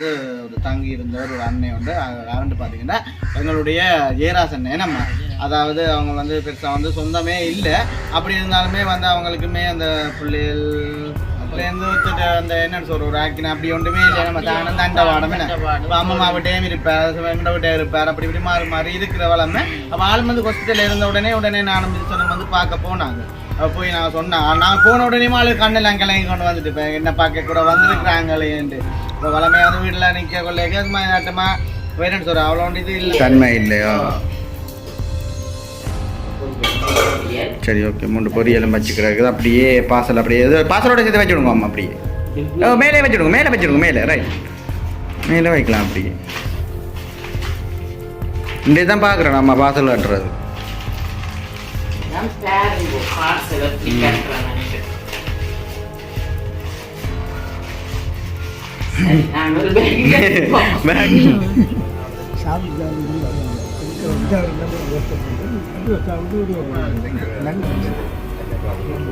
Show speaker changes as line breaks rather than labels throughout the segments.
வந்து ஒரு தங்கி இருந்தவர் ஒரு அண்ணன் உண்டு யாருன்னு பார்த்தீங்கன்னா எங்களுடைய ஜெயராசன் நம்ம. அதாவது அவங்க வந்து பெருசாக வந்து சொந்தமே இல்லை. அப்படி இருந்தாலுமே வந்து அவங்களுக்குமே அந்த பிள்ளைகள் அந்த என்னன்னு சொல்ற ஒரு ஆக்கின அப்படி ஒன்றுமே இல்லை. நம்ம தானே தண்ட வாடமே இப்போ அம்மா விட்டையும் இருப்பார் எங்கட விட்டே இருப்பார். அப்படி இப்படி மாறி மாறி இருக்கிற வளமை. அப்போ ஆள் வந்து ஹாஸ்பிட்டல் இருந்த உடனே உடனே நானும் சொன்ன வந்து பார்க்க போனாங்க. போய் நான் சொன்னேன் நான் போன உடனே ஆளு கண்ணெல்லாம் கிளங்கி கொண்டு வந்துட்டு இப்போ என்ன பார்க்க கூட வந்திருக்கிறாங்களேன்ட்டு இப்போ வளமையான வீட்டில் நிற்க கொள்ளைக்கு அது மாதிரி நாட்டமா வேறன்னு சொல்ற அவ்வளோ இது இல்லை. தன்மை இல்லையோ? சரி ஓகே மூணு பொரியலும் வச்சுக்கிறாங்க அப்படியே பார்சல் அப்படியே பார்சலோட சேர்த்து வச்சுடுங்க அம்மா அப்படியே. மேலே வச்சுடுங்க மேலே வச்சுடுங்க மேலே ரைட் மேலே வைக்கலாம் அப்படியே. இந்த தான் பார்க்குறோம் நம்ம பார்சல் கட்டுறது
ஒரு bag கட்டுவோம்.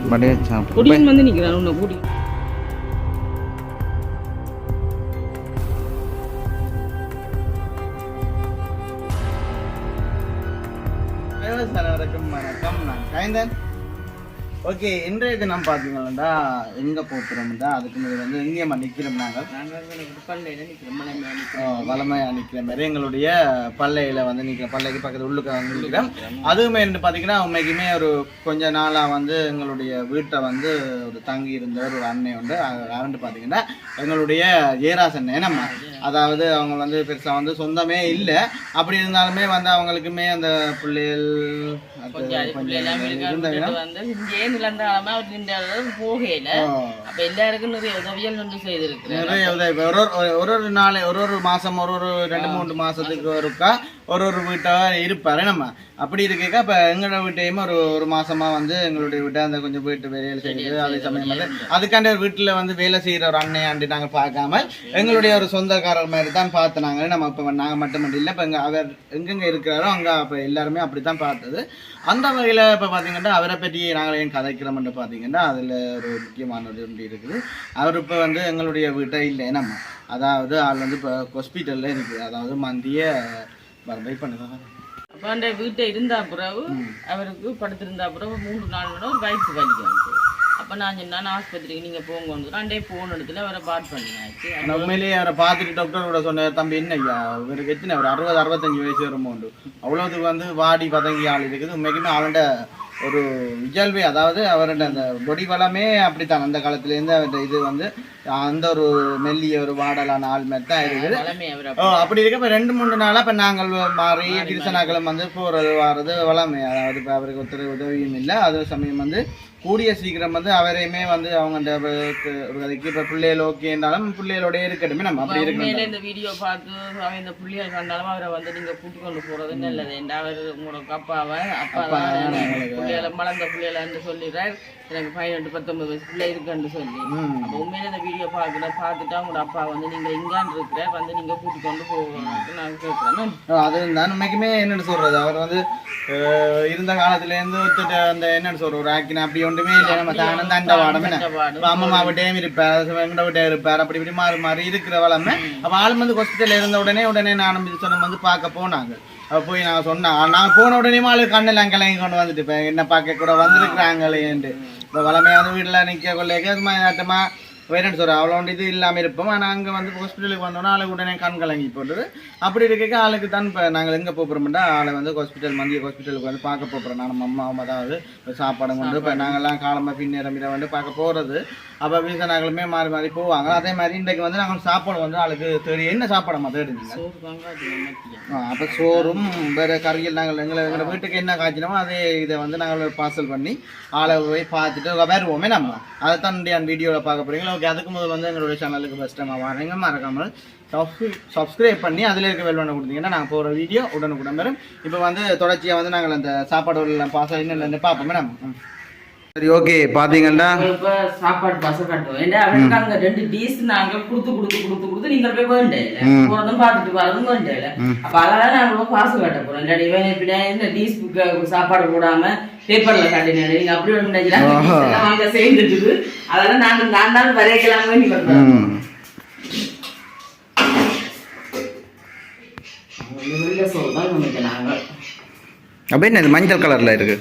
அப்படியே சாப்பிடு
குடியன் வந்து நிக்கிறான் உன்னை குடி
நான் கைந்தன் ஓகே இன்றைய தினம் பார்த்தீங்கன்னா எங்கே போகிறோம்டா அதுக்கு முதல்ல வந்து எங்கேயம்மா நிற்கிறோம் நாங்கள்?
பல்லையில நிக்கிறோம் மலை மேல
ஆ, வளமையா நிற்கிற மாதிரி எங்களுடைய பல்லையில் வந்து நிற்கிற பல்லைக்கு பக்கத்து உள்ளுக்க வந்து நிற்கிறோம் அதுவுமே வந்து பார்த்தீங்கன்னா உண்மைக்குமே ஒரு கொஞ்ச நாளாக வந்து எங்களுடைய வீட்டை வந்து ஒரு தங்கி இருந்த ஒரு அண்ணன் உண்டு. யாருன்னு பார்த்தீங்கன்னா எங்களுடைய ஜெயராசன் நம்ம அதாவது அவங்க வந்து பெருசாக வந்து சொந்தமே இல்லை. அப்படி இருந்தாலுமே வந்து அவங்களுக்குமே அந்த பிள்ளைகள்
நிலந்தாலுமே அவர் நின்ற போகையில அப்ப எல்லாருக்கும் நிறைய உதவிகள் வந்து செய்திருக்கிறேன்
நிறைய உதவி. ஒரு ஒரு ஒரு ஒரு நாள் ஒரு ஒரு மாசம் ஒரு ஒரு ரெண்டு மூணு மாசத்துக்கு ஒருக்கா ஒரு ஒரு வீட்டா இருப்பாரு. நம்ம அப்படி இருக்க அப்ப எங்களோட வீட்டையும் ஒரு ஒரு மாசமா வந்து எங்களுடைய வீட்டை அந்த கொஞ்சம் வீட்டு வேலையில் செய்யுது. அதே சமயம் வந்து அதுக்காண்டி ஒரு வீட்டுல வந்து வேலை செய்யற ஒரு அண்ணையாண்டு நாங்க பார்க்காம எங்களுடைய ஒரு சொந்தக்காரர் மாதிரி தான் பார்த்து நாங்க நம்ம இப்ப நாங்க மட்டும் இல்லை இப்ப எங்க அவர் எங்கெங்க இருக்கிறாரோ அங்க அப்ப எல்லாருமே அப்படித்தான் பார்த்தது. அந்த வகையில இப்ப பாத்தீங்கன்னா அவரை பற்றி நாங்கள் ஏன் கதைக்கிறோம்னு பாத்தீங்கன்னா அதுல ஒரு முக்கியமான ஒரு ஒன்று இருக்குது. அவர் இப்போ வந்து எங்களுடைய வீட்டை இல்லை நம்ம. அதாவது ஆள் வந்து இப்போ ஹாஸ்பிட்டலில் இருக்குது அதாவது மந்திய
அப்ப அந்த வீட்டை இருந்தா பிறகு அவருக்கு படுத்திருந்தா பிறகு மூன்று நாள் விட ஒரு வயிற்று வலிக்கும். அப்ப நான் சொன்னேன் ஆஸ்பத்திரிக்கு நீங்க போங்க ரெண்டே போன இடத்துல அவரை பாட் பண்ணியாச்சு
நான் உண்மையிலேயே அவரை பார்த்துட்டு டாக்டர் கூட சொன்னார் தம்பி என்ன ஐயா? இவருக்கு எத்தனை? ஒரு அறுபது அறுபத்தஞ்சு வயசு வரும்போண்டு அவ்வளோதுக்கு வந்து வாடி பதங்கி ஆள் இருக்குது. உண்மைக்குமே ஆளுண்ட ஒரு இயல்பு அதாவது அவரோட அந்த பொடி வளமே அப்படித்தான். அந்த காலத்துலேருந்து அவர்கிட்ட இது வந்து அந்த ஒரு மெல்லிய ஒரு வாடலான ஆள் மாதிரி தான் இருக்குது. அப்படி இருக்க இப்போ ரெண்டு மூணு நாளா இப்போ நாங்கள் மாறி கிருஷ்ணாக்களும் வந்து போகிறது வர்றது வளமை. அதாவது இப்போ அவருக்கு ஒருத்தர் உதவியும் இல்லை. அதே சமயம் வந்து கூடிய சீக்கிரம் வந்து அவரையுமே வந்து அவங்க அந்த இப்போ பிள்ளைகள் ஓகேனாலும் பிள்ளைகளோட இருக்கட்டுமே. நம்ம அப்படி இருக்கணும்.
இந்த வீடியோ பார்த்து அவன் இந்த புள்ளிகள் கண்டாலும் அவரை வந்து நீங்க கூட்டி கொண்டு போறது நல்லது. அவர் உங்களுக்கு அப்பாவை அப்பா புள்ளிகளை மலர்ந்த புள்ளிகளை சொல்லிடுறார். எனக்கு பதினெட்டு பத்தொன்பது வயசு பிள்ளை இருக்குன்னு சொல்லி. உண்மையில இந்த வீடியோ பார்க்குற பார்த்துட்டு அவங்களோட அப்பா வந்து நீங்க இங்கான் இருக்கிற வந்து நீங்க கூட்டி கொண்டு போகணும்னு நான் கேட்குறேன்
அது நான் உண்மைக்குமே என்னன்னு சொல்றது? அவர் வந்து இருந்த காலத்துலேருந்து அந்த என்னன்னு சொல்ற ஒரு ஆக்கின அப்படி ஒன்றுமே இல்லை நம்ம தானே தண்ட வாடமே.
தண்டவாடம்.
இப்போ அம்மா விட்டையும் இருப்பார் எங்கட விட்டே இருப்பார் அப்படி இப்படி மாறி மாறி இருக்கிற வளமை. அப்போ ஆள் வந்து ஹாஸ்பிட்டலில் இருந்த உடனே உடனே நானும் சொன்ன வந்து பார்க்க போனாங்க. போய் நான் சொன்னேன் நான் போன உடனே ஆளு கண்ணெல்லாம் கிளங்கி கொண்டு வந்துட்டு இப்போ என்ன பார்க்க கூட வந்திருக்கிறாங்களேன்ட்டு இப்போ வளமையான வீட்டில் நிற்க கொள்ளைக்கு அது மாதிரி வேறன்னு சொல்கிறேன் அவ்வளோ இது இல்லாமல் இருப்போம். ஆனால் அங்கே வந்து ஹாஸ்பிட்டலுக்கு வந்தோன்னா ஆளுக்கு உடனே கண் கலங்கி போட்டுது. அப்படி இருக்க ஆளுக்கு தான் இப்போ நாங்கள் எங்கே போகிறோம்னா ஆளை வந்து ஹாஸ்பிட்டல் மந்திய ஹாஸ்பிட்டலுக்கு வந்து பார்க்க போகிறோம் நான் அம்மா அம்மா அதாவது இப்போ சாப்பாடு கொண்டு இப்போ நாங்கள்லாம் காலமாக பின்னேரம் இதை வந்து பார்க்க போகிறது அப்போ வீசனாங்களுமே மாறி மாறி போவாங்க. அதே மாதிரி இன்றைக்கு வந்து நாங்கள் சாப்பாடு வந்து ஆளுக்கு தேடி என்ன சாப்பாடம்மா தேடுங்க அப்போ சோறும் வேறு கறிகள் நாங்கள் எங்களை எங்களை வீட்டுக்கு என்ன காய்ச்சினமோ அதே இதை வந்து நாங்கள் பார்சல் பண்ணி ஆளை போய் பார்த்துட்டு வருவோமே நம்ம. அதை தான் அந்த வீடியோவில் பார்க்க போகிறீங்களா ஓகே அதுக்கு முதல் வந்து எங்களுடைய சேனலுக்கு ஃபஸ்ட் டைம் வரீங்க. மறக்காமல் சப்ஸ்கிரைப் பண்ணி அதில் இருக்க வெல் பண்ண கொடுத்தீங்கன்னா நாங்கள் போகிற வீடியோ உடனுக்குடன் வரும். இப்போ வந்து தொடர்ச்சியாக வந்து நாங்கள் அந்த சாப்பாடு பாசம் இன்னும் பார்ப்போமே நம்ம ம். சரி ஓகே பார்த்தீங்கன்னா
இப்ப சாப்பாடு பச கட்டுவோம். ஏன்னா அவருக்கு அங்க ரெண்டு டீஸ் நாங்க குடுத்து குடுத்து குடுத்து குடுத்து நீங்க போய் வேண்டல. போறதும் பார்த்துட்டு வரதும் வேண்டல. அப்ப அதெல்லாம் நாங்க பாசு கட்ட போறோம் இல்லாட்டி இவன் இப்படி இந்த டீஸ் சாப்பாடு போடாம பேப்பர்ல காட்டினேன். நீங்க அப்படி ஒண்ணு அங்க சேர்ந்துட்டு அதெல்லாம் நாங்க நான் தான் வரைக்கலாமே நீங்க
ம்.
இந்த வெள்ளை சோறு தான் சமைக்க நாங்கள்
அப்போ என்ன இது மஞ்சள் கலரில் இருக்கு?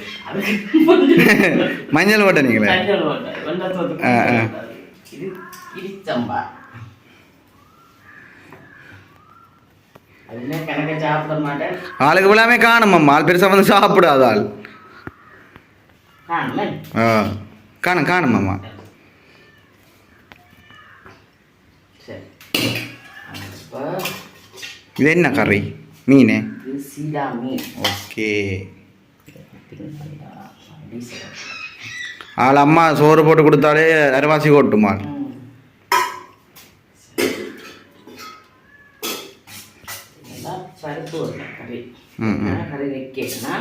மஞ்சள் ஓட்ட நீங்களே? ஆ, ஆ. ஆளுக்கு எல்லாமே காணும் அம்மா. ஆள் பெருசாக வந்து சாப்பிடாத ஆள்.
காணுமே
ஆ. காணும் காணும் அம்மா. இது என்ன கறி? மீன்?
மீன்
ஓகே. ஆள் அம்மா சோறு போட்டு கொடுத்தாலே அரைவாசி கொட்டுமா
ம். இதெல்லாம் பருப்பு வரல கறி. வைக்கணும்னா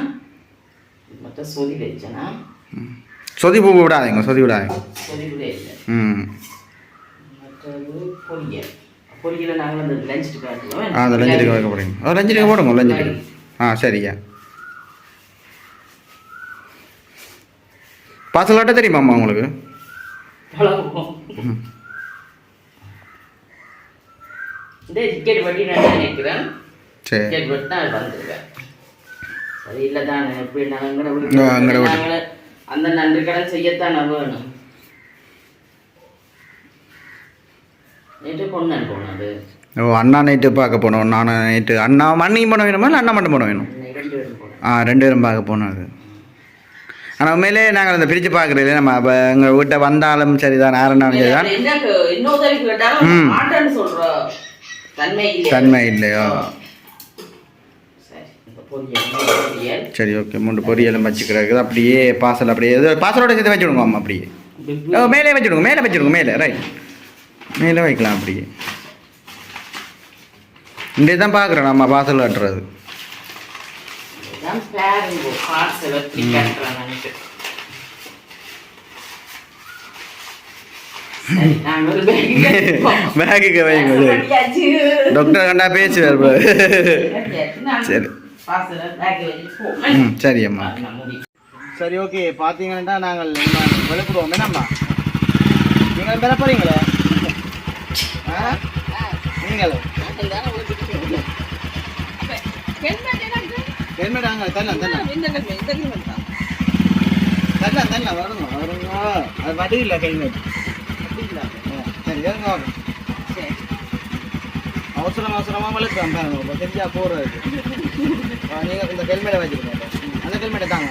மொத்தம் சொதி வச்சேன்னா
சொதி பூ விடாதீங்க சொதி விடாதீங்க.
சொதி கூட இல்லை.
ம்.
மற்றது பொரியல். பொரியலை நாங்கள் அந்த லஞ்சுக்கு காட்டுவோம்
ஆ அந்த லஞ்சத்துக்கு வைக்க போகிறீங்க ஆ லஞ்சத்துக்கு போடுங்க லஞ்சத்துக்கு ஆ சரியா பார்சல் ஆட்ட தெரியுமாம்மா உங்களுக்கு?
பழகுவோம் இந்த டிக்கெட் வட்டி நான் நினைக்கிறேன்
சரி
டிக்கெட் வட்டி தான் வந்திருக்கேன் சரி இல்லை தான் எப்படி நாங்கள்
ஆ, அங்கட வீடு.
நாங்கள் அந்த நன்றி கடன் செய்யத்தான் வேணும் நேற்று பொண்ணு போனது
ஓ அண்ணா நைட்டு பார்க்க போனோம். நான் நைட்டு அண்ணா மண்ணையும் பண்ண வேணுமா இல்லை அண்ணா மட்டும் பண்ண வேணும்? ஆ ரெண்டு பேரும் பார்க்க போனோம் அது. ஆனால் உண்மையிலே நாங்கள் அந்த பிரித்து பார்க்குறது நம்ம அப்போ எங்கள் வீட்டை வந்தாலும் சரி தான் நேரம்னாலும் சரி தான் ம்.
தன்மை இல்லை
தன்மை இல்லையோ?
சரி
ஓகே. மூணு பொரியலும் வச்சுக்கிறது. அப்படியே பார்சல் அப்படியே பார்சலோட சேர்த்து வச்சுடுங்க அம்மா அப்படியே. ஓ மேலே வச்சுடுங்க மேலே வச்சுடுங்க மேலே ரைட் மேலே வைக்கலாம் அப்படியே. இங்கே தான் பார்க்குறோம் நம்ம பார்சல் கட்டுறது. பேக்குக்கு வைங்க. டாக்டர் கண்டா பேசுவார் சரி. ம் சரி அம்மா. சரி ஓகே பார்த்தீங்கன்னா நாங்கள் விளக்குறோம் என்னம்மா? நீங்கள் பெற போகிறீங்களே ஆ? நீங்கள். ஹெல்மெட் வாங்க தரலாம் தரலாம். தரலாம் தரலாம் வருங்க வருங்க. அது வடி இல்லை ஹெல்மெட் சரி இருங்க வாங்க. அவசரம் அவசரமாக வளர்க்குறோம் பாருங்க இப்போ தெரிஞ்சா போகிறது நீங்கள் இந்த ஹெல்மெட்டை வச்சுருக்கோம் அந்த ஹெல்மெட்டை தாங்க.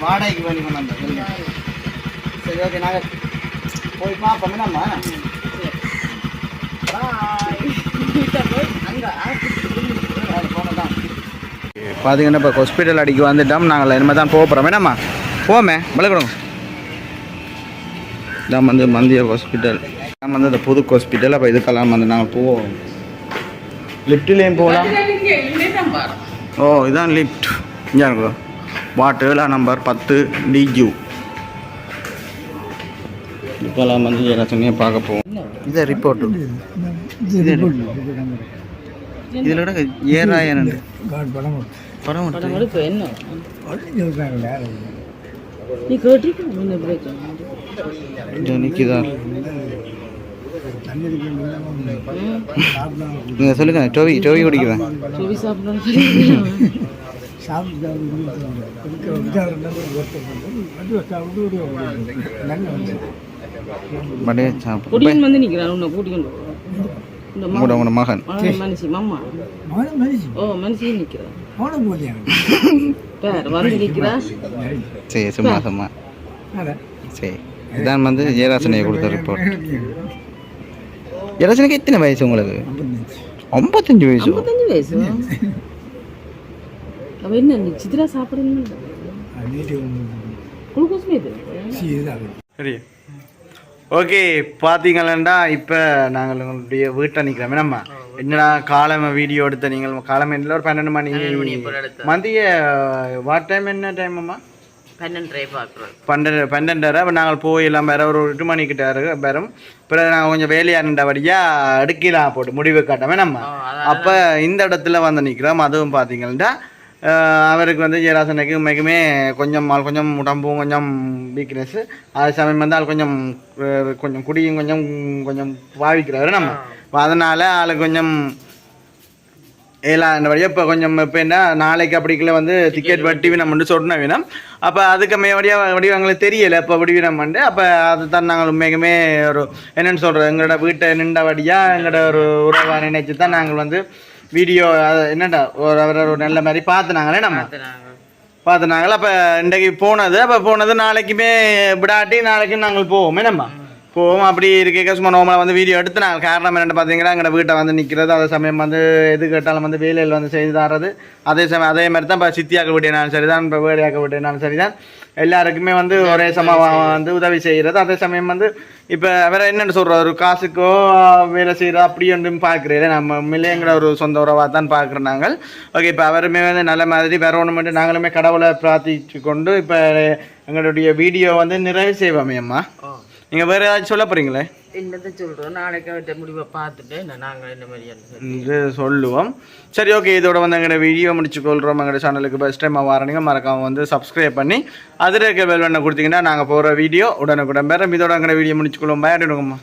வாடகைக்கு வேணும் அந்த ஹெல்மெட் சரி ஓகே நாங்கள் போய் பார்ப்போம் பார்த்தீங்கன்னா இப்போ ஹாஸ்பிட்டல் அடிக்க வந்துட்டோம். நாங்கள் இனிமேல் தான் போக போகிறோம் என்னம்மா போமே விளக்கணும் இதான் வந்து மந்திய ஹாஸ்பிட்டல் இதான் வந்து இந்த புது ஹாஸ்பிட்டல் அப்போ இதுக்கெல்லாம் வந்து நாங்கள் போவோம். லிஃப்ட்லேயும் போகலாம். ஓ இதான் லிஃப்ட் இங்கே இருக்கும் ஏழாம் நம்பர் பத்து டிஜியூ இப்போலாம் வந்து எல்லாத்தையும் பார்க்க போவோம் இதை ரிப்போர்ட்டு இதில் கூட ஏறாயிரம் படம்
படம் என்ன? நீ கேட்டிருக்க? என்ன பிரச்சனை?
நிற்கிதா நீங்கள் சொல்லுங்க டோவி டோவி குடிக்குவேன்
சுவி
சாப்பிடு
வந்து நிக்கிறான் உன்னை கூட்டிக்கொண்டு
உங்களோட உங்களோட மகன்.
மனுஷி மாமா. ஓ மனுஷி நிக்கிறான் பேர் வந்து நிக்கிறா?
சரி சும்மா சும்மா. சரி இதான் வந்து ஜெயராசனையை கொடுத்த ரிப்போர்ட் ஜெயராசனுக்கு எத்தனை வயசு உங்களுக்கு? ஐம்பத்தஞ்சு வயசு.
ஐம்பத்தஞ்சு வயசு? அவ என்ன நீ சித்ரா சாப்பிடணும் குளுக்கோஸ் மேது
சரி. ஓகே பார்த்தீங்களா இப்போ நாங்கள் உங்களுடைய வீட்டை நிற்கிறோம் நம்ம என்னடா காலமை வீடியோ எடுத்த நீங்கள்? காலமை இல்லை ஒரு பன்னெண்டு மணி மதிய வாட் டைம் என்ன டைம் அம்மா?
பன்னெண்டரை பார்க்குறோம்.
பன்னெண்டு பன்னெண்டரை. அப்போ நாங்கள் போயெல்லாம் வேற ஒரு எட்டு மணிக்கிட்ட வரும். பிறகு நாங்கள் கொஞ்சம் வேலையாக இருந்தபடியாக அடுக்கலாம் போட்டு முடிவு காட்டாமல் நம்ம அப்போ இந்த இடத்துல வந்து நிற்கிறோம் அதுவும் பார்த்தீங்கன்னா அவருக்கு வந்து ஜெயராசனுக்கு உண்மைக்குமே கொஞ்சம் ஆள் கொஞ்சம் உடம்பும் கொஞ்சம் வீக்னஸ் அதே சமயம் வந்து ஆள் கொஞ்சம் கொஞ்சம் குடியும் கொஞ்சம் கொஞ்சம் பாவிக்கிறாரு நம்ம. அதனால ஆள் கொஞ்சம் ஏலா இந்த வழியாக இப்போ கொஞ்சம் இப்போ என்ன நாளைக்கு அப்படிக்குள்ள வந்து டிக்கெட் வட்டி நம்ம வந்து சொன்ன வேணும் அப்போ அதுக்கு மேவடியாக வடிவம் எங்களுக்கு தெரியலை இப்போ வடிவினம் வந்து. அப்போ அது தான் நாங்கள் உண்மைக்குமே ஒரு என்னென்னு சொல்கிறோம் எங்களோட வீட்டை நின்றபடியாக எங்களோட ஒரு உறவாக நினைச்சு தான் நாங்கள் வந்து வீடியோ என்னடா ஒரு அவர் ஒரு நல்ல மாதிரி பார்த்துனாங்களே நம்ம? பார்த்துனாங்களே அப்போ இன்றைக்கு போனது அப்போ போனது நாளைக்குமே விடாட்டி நாளைக்கு நாங்கள் போவோமே நம்ம? போவோம். அப்படி இருக்க சும்மா நோமலாக வந்து வீடியோ எடுத்து நாங்கள் காரணம் என்னென்னு பார்த்தீங்கன்னா எங்களோட வீட்டை வந்து நிற்கிறது அதே சமயம் வந்து எது கேட்டாலும் வந்து வேலையில் வந்து செய்து தர்றது. அதே சமயம் அதே மாதிரி தான் இப்போ சித்தியாக்க விட்டினாலும் சரி தான் இப்போ வேலையாக்க விட்டினாலும் சரி தான் எல்லாருக்குமே வந்து ஒரே சமம் வந்து உதவி செய்கிறது அதே சமயம் வந்து இப்போ வேற என்னென்னு சொல்கிறோம் ஒரு காசுக்கோ வேலை செய்கிறோம் அப்படி ஒன்றும் பார்க்குறீங்க நம்ம உண்மையிலேங்கிற ஒரு சொந்த உறவாக தான் பார்க்குறோம் நாங்கள். ஓகே இப்போ அவருமே வந்து நல்ல மாதிரி வேற ஒன்று மட்டும் நாங்களுமே கடவுளை பிரார்த்திச்சு கொண்டு இப்போ எங்களுடைய வீடியோ வந்து நிறைவு செய்வோமே அம்மா. நீங்கள் வேறு ஏதாச்சும் சொல்ல போகிறீங்களே
என்னத்தை சொல்றோம்? நாளைக்கு அவர்கிட்ட முடிவை பார்த்துட்டு நான் நாங்கள் என்ன மாதிரியான
சொல்லுவோம். சரி ஓகே இதோட வந்து எங்களோட வீடியோ முடிச்சு கொள்கிறோம் எங்களோட சேனலுக்கு ஃபஸ்ட் டைம் வாரணிங்க மறக்காம வந்து சப்ஸ்கிரைப் பண்ணி அதில் இருக்க பெல் பண்ண கொடுத்தீங்கன்னா நாங்கள் போகிற வீடியோ உடனுக்குடன் பேரம் இதோட எங்களோட வீடியோ முடிச்சுக்கொள்வோம் பயப்படுங்கம்மா